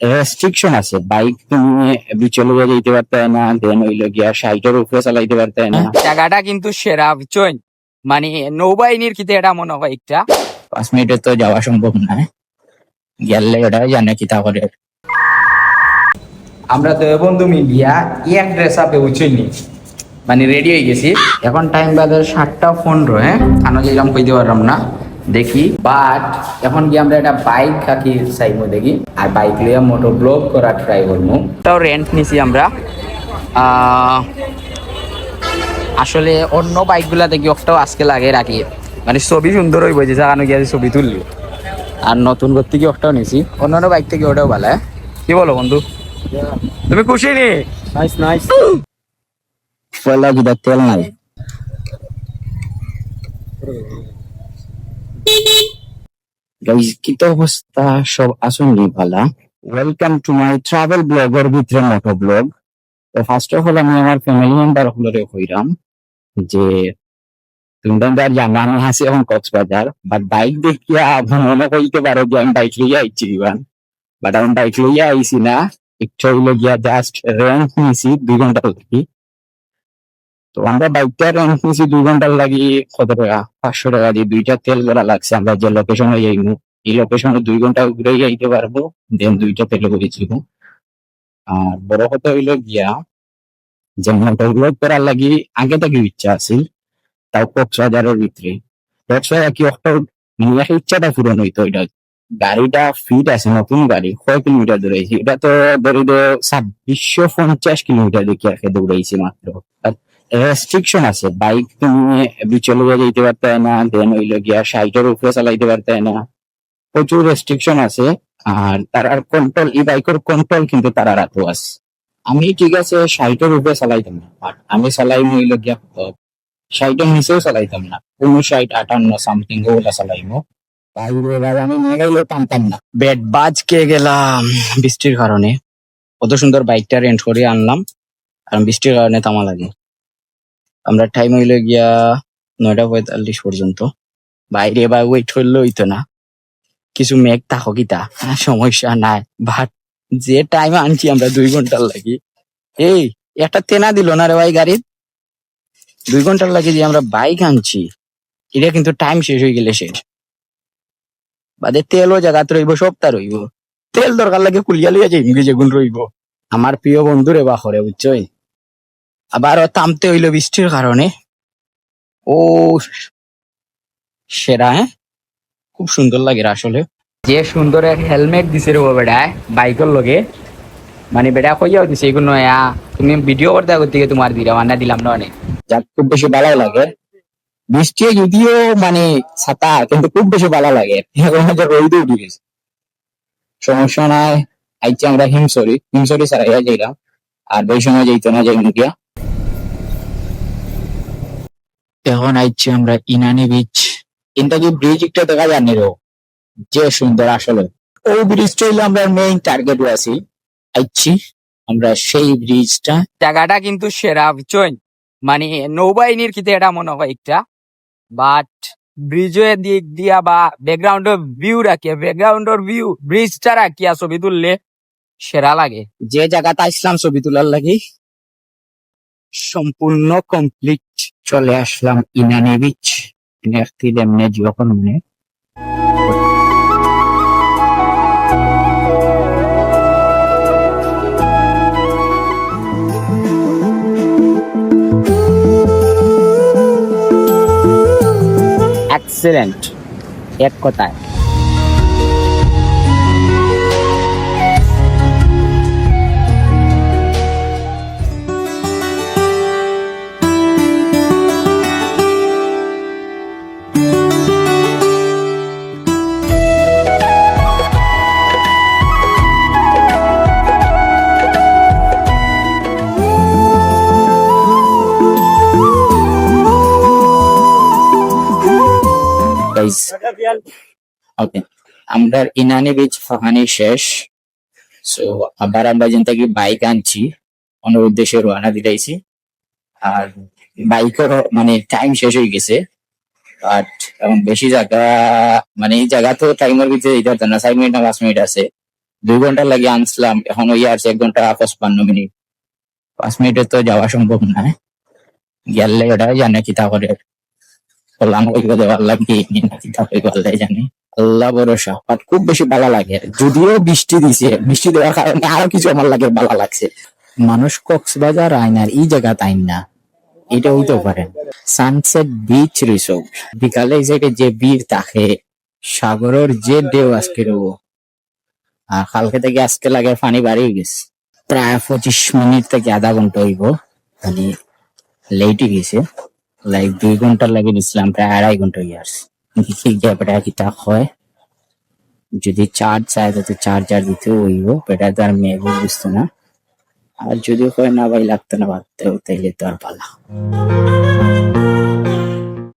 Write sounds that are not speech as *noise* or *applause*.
Restriction আছে। Bike তুমি বিচলে যেতে পারতে না দেন হইল গিয়া সাইটের উপরে চালাইতে পারতে না। *laughs* জায়গাটা কিন্তু সেরা বুঝছেন? মানে নৌবাহিনীর কিতে এটা মনে হয় একটা পাঁচ মিনিটে তো যাওয়া সম্ভব না। গেলে ওটা জানে কি তা করে। আমরা তো বন্ধু মিলিয়া এক ড্রেস আপে উঠছি মানে রেডি হয়ে গেছি। এখন টাইম বাজার সাতটা পনেরো হ্যাঁ? খানো যেরকম কইতে পারলাম না। দেখি বাট এখন কি আমরা একটা বাইক কাকি চাইব দেখি। আর বাইক লিয়ে মোটর ব্লগ করা ট্রাই করব তাও রেন্ট নিছি আমরা। আহ, আসলে অন্য বাইকগুলা দেখি একটাও আজকে লাগে রাখি। মানে ছবি সুন্দর হইব যে জানো গিয়ে ছবি তুললি। আর নতুন করতে কি একটাও নিছি। অন্যান্য বাইক থেকে ওটাও ভালো হ্যাঁ? কি বলো বন্ধু? তুমি খুশি নি? নাইস নাইস পয়লা যেটা তেল নাই গাইজ অবস্থা? সব আসুন ভালা। ওয়েলকাম টু মাই ট্রাভেল ব্লগের ভিতরে মোটো ব্লগ তো ফার্স্ট অফ অল আমি আমার ফ্যামিলি মেম্বার হলরে কইরাম যে তোমরা তো আর জানা আমি আছি এখন কক্সবাজার বাট বাইক দেখিয়া মনে কইতে পারো যে আমি বাইক লইয়া আইছি ইবান বাট আমি বাইক লইয়া আইছি না। একটু হইল গিয়া জাস্ট রেন্ট নিছি, দুই ঘণ্টা লাগি। তো আমরা বাইকটা নিছি দুই ঘণ্টার লাগি কত টাকা? পাঁচশো টাকা দিয়ে দুইটা তেল ভরা লাগছে। আমরা যে লোকেশনে যাইবো এই লোকেশনে দুই ঘণ্টা ঘুরে যাইতে পারব দেন দুইটা তেল করেছিল আর বড় কথা হইল গিয়া, যে মোটর ব্লগ করার লাগি আগে থেকে ইচ্ছা আছিল, তাও কক্সবাজারের ভিতরে। কক্সবাজার কি একটা নিয়ে ইচ্ছাটা পূরণ হইতো এটা। গাড়িটা ফিট আছে, নতুন গাড়ি, কয় কিলোমিটার দৌড়াইছি এটা তো ধরি ছাব্বিশশো পঞ্চাশ কিলোমিটার দেখি আর দৌড়াইছি মাত্র। রেস্ট্রিকশন আছে। বাইক তুমি বিচলে যেতে পারতে না দেন হইল গিয়া সাইটের উপরে চালাইতে পারতে না। প্রচুর রেস্ট্রিকশন আছে। আর তার আর কন্ট্রোল এই বাইকের কন্ট্রোল কিন্তু তারা রাখো আছে আমি ঠিক আছে সাইটের উপরে চালাইতাম না। বাট আমি চালাই হইল গিয়া সাইটের নিচেও চালাইতাম না। উনষাট আটান্ন সামথিং ওগুলা চালাইবো আমি টানতাম না। গেলাম বৃষ্টির কারণে। কত সুন্দর বাইকটা রেন্ট করে আনলাম। কারণ বৃষ্টির কারণে তামা লাগে। আমরা টাইম হইল গিয়া নয়টা পঁয়তাল্লিশ পর্যন্ত। বাইরে বা ওয়েট করলে হইতো না। কিছু মেঘ থাকো কিতা আহ, সমস্যা নাই। বাট যে টাইম আনছি আমরা দুই ঘণ্টার লাগি। এই একটা তেনা দিল না রে ভাই গাড়ির দুই ঘণ্টার লাগে যে আমরা বাইক আনছি। এটা কিন্তু টাইম শেষ হয়ে গেলে শেষ। বাদে তেলও জায়গাত রইব সপ্তাহ রইব। তেল দরকার লাগে কুলিয়া লইয়া যাই যেগুন রইব। আমার প্রিয় বন্ধু রে বাখরে বুঝছই? আবার ও থামতে হইল বৃষ্টির কারণে। ও সেরা হ্যাঁ? খুব সুন্দর লাগে আসলে। যে সুন্দর হেলমেট দিছে রে বেড়ায় বাইকের লগে। মানে বেড়া কইয়াও দিছে এগুলো তুমি ভিডিও করতে করতে তোমার দিলাম আনা দিলাম না অনেক। যাক, খুব বেশি ভালো লাগে। বৃষ্টি যদিও মানে ছাতা, কিন্তু খুব বেশি ভালো লাগে। রোদ উঠে গেছে। সমস্যা নাই, আইছি আমরা হিমসরি হিমসরি ছাড়াইয়া যাইলাম। আর ওই সময় যাইতো না যাই মুখিয়া এখন আইছি আমরা ইনানি বিচ কিন্তু কি ব্রিজ একটা দেখা জানি রো? যে সুন্দর আসলে। ও ব্রিজটা হইল আমরা মেইন টার্গেট আছি। আইছি আমরা সেই ব্রিজটা জায়গাটা কিন্তু সেরা বুঝছেন? মানে নৌবাহিনীর কিতে এটা মনে হয় একটা। বাট ব্রিজের দিক দিয়া বা ব্যাকগ্রাউন্ডের ভিউ রাখিয়া ব্যাকগ্রাউন্ডের ভিউ ব্রিজটা রাখিয়া ছবি তুললে? সেরা লাগে। যে জায়গাটা আসলাম ছবি তোলার লাগি সম্পূর্ণ কমপ্লিট চলে আসলাম ইনানি বিচ। নেক্সট এমনি যখন মনে। এক্সেলেন্ট এক কথায়। গাইজ ওকে আমরা ইনানি বিচ ফাহানি শেষ। সো আবার আমরা যেন থেকে বাইক আনছি। অন্য উদ্দেশ্যে রওনা দিলাইছি আর বাইকের মানে টাইম শেষ হয়ে গেছে। এখন বেশি জায়গা মানে এই জায়গা তো টাইমের ভিতরে দিতে পারতাম না। সাত মিনিট না পাঁচ মিনিট আছে। দুই ঘণ্টা লাগে আনছিলাম। এখন ওই আর এক ঘণ্টা পঁচপান্ন মিনিট। পাঁচ মিনিটে তো যাওয়া সম্ভব নয় গেলে ওটা জানে কিতা করে জানি। আল্লাহ বাট খুব বেশি ভালো লাগে। যদিও বৃষ্টি দিছে, বৃষ্টি দেওয়ার কারণে আরও কিছু আমার লাগে ভালো লাগছে। মানুষ কক্সবাজার আইনার এই জায়গা আইন না? এটা হইতে পারে। Sunset beach resort. বিকালে সাইডে যে বীর থাকে, সাগরের যে ঢেউ আজকে রবো। আর কালকে থেকে আজকে লাগে পানি বাড়িয়ে গেছে। প্রায় পঁচিশ মিনিট থেকে আধা ঘণ্টা হইব। মানে লেটে গেছে। লাইক দুই ঘণ্টা লাগে নিছিলাম, প্রায় আড়াই ঘণ্টা ইয়ার্স দেখি কি কিটা হয়? যদি চার্জ চায়, তাতে চার্জার দিতে হইব এটা তো আর মেয়ে বুঝতো না। আর যদি হয় না ভাই, লাগতো না ভাবতে তাইলে তো আর পালা।